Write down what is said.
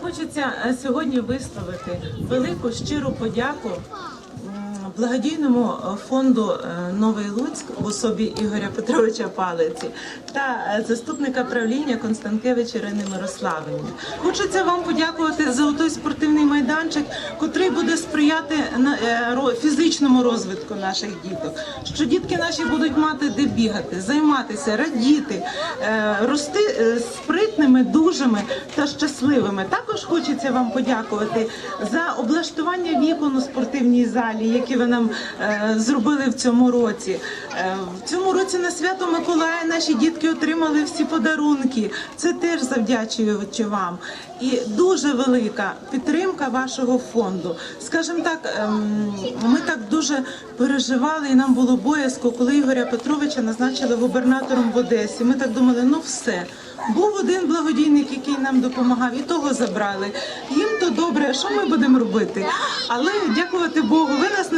Хочеться е, сьогодні висловити велику щиру подяку благодійному е, фонду е, Новий Луцьк в особі Ігоря Петровича Палиці та е, заступника правління Констанкевич Ірини Мирославівни. Хочеться вам подякувати за той спортивний майданчик, котрий буде сприяти фізичному розвитку наших діток. Що дітки наші будуть мати де бігати, займатися, радіти, рости спритними, дужими та щасливими. Також хочеться вам подякувати за облаштування вікон у спортивній залі, які ви нам е, зробили в цьому році. Е, в цьому році на свято Миколая наші дітки отримали всі подарунки. Це теж завдячуючи вам. І дуже велика підтримка вашого фонду. Скажімо так, ем, ми так дуже переживали, і нам було боязко, коли Ігоря Петровича назначили губернатором в Одесі. Ми так думали, ну все. Був один благодійник, який нам допомагав, і того забрали. Їм то добре, що ми будемо робити? Але дякувати Богу, ви нас не